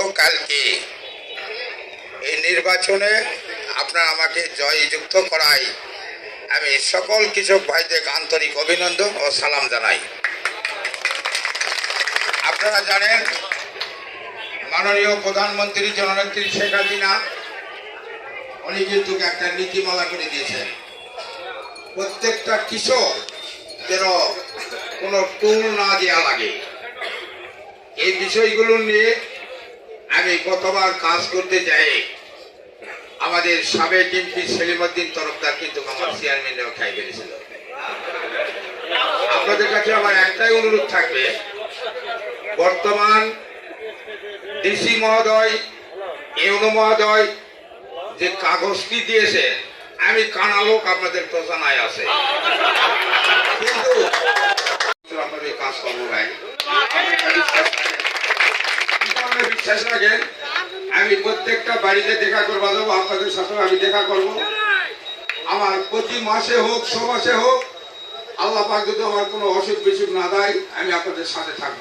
গতকালকে এই নির্বাচনে আপনারা আমাকে জয়যুক্ত করাই আমি সকল কৃষক ভাইদের আন্তরিক অভিনন্দন ও সালাম জানাই। আপনারা জানেন, মাননীয় প্রধানমন্ত্রী জননেত্রী শেখ হাসিনা, উনি কিন্তু একটা নীতিমালা করে দিয়েছেন। প্রত্যেকটা কৃষক যেন কোনো টুল না দেওয়া লাগে। এই বিষয়গুলো নিয়ে আমি গতবার কাজ করতে যাই, আমাদের সাবেক এমপি সেলিমউদ্দিন তরফদার কিন্তু আমার চেয়ারম্যানেও খাই ফেলেছিল। আপনাদের কাছে আমার একটাই অনুরোধ থাকবে, বর্তমান ডিসি মহোদয়, ইউনো মহোদয় যে কাগজটি দিয়েছে, আমি কানা লোক আপনাদের জানাই আছে। কিন্তু, আপনাদের কাজ করব ভাই বিশ্বাস রাখেন আমি প্রত্যেকটা বাড়িতে দেখা করব যাব আপনাদের সাথে আমি দেখা করব। আমার প্রতি মাসে হোক ছ মাসে হোক, আল্লাহ পাক যদি আমার কোনো অসুখ বিসুখ না দেয়, আমি আপনাদের সাথে থাকব।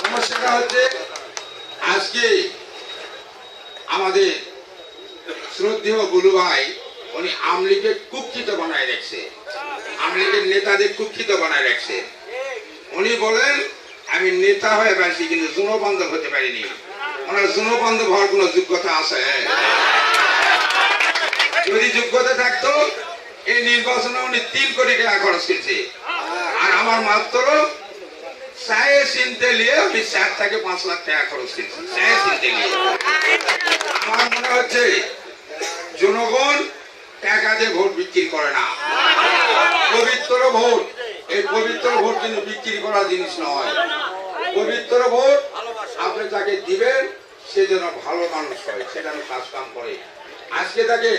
সমস্যাটা হচ্ছে, আজকে আমাদের শ্রদ্ধেয় গুলু ভাই, উনি আমলিকে কুক্ষিত বানায় রাখছে। আমলিকের নেতাদের কুক্ষিত বানায় রাখছে। উনি বলেন আমি নেতা হয়ে পারছি কিন্তু জনবান্ধব হতে পারিনি। ওনার জনবান্ধব হওয়ার কোনো যোগ্যতা আছে? যদি যোগ্যতা থাকতো, এই নির্বাচনে উনি তিন কোটি টাকা খরচ করেছে। আর আমার মাত্র চায়ে চিনতে নিয়ে আমি চার থেকে পাঁচ লাখ টাকা খরচ করেছি। চায়ে চিনতে নিয়ে। আমার মনে হচ্ছে, জনগণ টাকা দিয়ে ভোট বিক্রি করে না। পবিত্র ভোট। এই পবিত্র ভোট কিন্তু বিক্রি করা জিনিস নয়। পবিত্র ভোট আপনি যাকে দিবেন, সে যেন ভালো মানুষ হয় সে যেন কাজ কাম করে। আজকে তাকে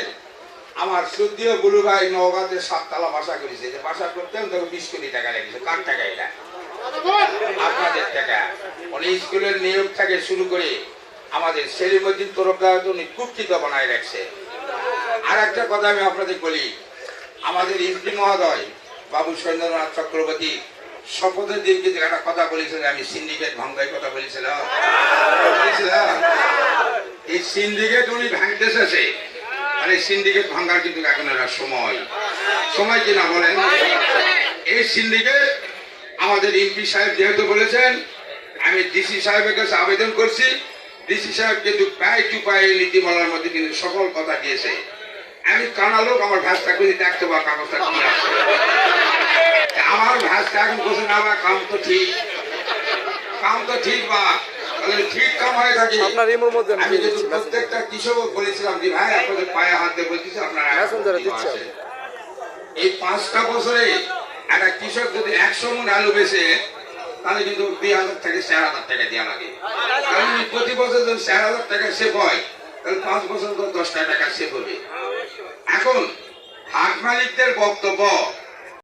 আমার শ্রদ্ধীয় গুরু ভাই নওগাঁতে সাততলা বাসা করেছে। যে বাসা করতেন তখন বিশ কোটি টাকা লেগেছে কার টাকা এটা? আপনাদের টাকা। উনি স্কুলের নিয়োগ থেকে শুরু করে আমাদের সেলিমুদ্দিন তরফদার উনি কুক্ষিত বানায় রাখছে। আর একটা কথা আমি আপনাদের বলি। আমাদের এমপি মহোদয় বাবু সৈন্দ্রনাথ চক্রবর্তী শপথের দিন কিন্তু একটা কথা বলেছিলেন, আমি সিন্ডিকেট ভাঙ্গাই কথা বলেছিলাম। এই সিন্ডিকেট উনি ভাঙতে এসেছে আর এই সিন্ডিকেট ভাঙ্গার কিন্তু এখন একটা সময়। সময় কিনা বলেন? এই সিন্ডিকেট আমাদের এমপি সাহেব যেহেতু বলেছেন, আমি ডিসি সাহেবের কাছে আবেদন করছি। ডিসি সাহেব কিন্তু প্রায় টু পায়ে নীতিমালার মধ্যে কিন্তু সকল কথা দিয়েছে। আমি কানা লোক, আমার ভাষটা করে দেখতে বা কাগজটা কি আছে? আমার ভাষটা এখন বসে না বা কাম তো ঠিক। কাম তো ঠিক বা। ঠিক কাম হয়ে থাকে। আপনার ইমোর মধ্যে আমি আমি কিন্তু প্রত্যেকটা কৃষক বলেছিলাম যে ভাই আপনাদের পায়ে হাত দিয়ে বলতেছি আপনারা মেসেঞ্জারে দিচ্ছি আছে। এই পাঁচটা বছরে একটা কৃষক যদি একশো মন আলু বেচে তাহলে কিন্তু দুই হাজার থেকে চার হাজার টাকা দেওয়া লাগে। কারণ প্রতি বছর যদি চার হাজার টাকা সেভ হয় তাহলে পাঁচ বছর তো দশটা টাকা সেভ হবে এখন হাট মালিকদের বক্তব্য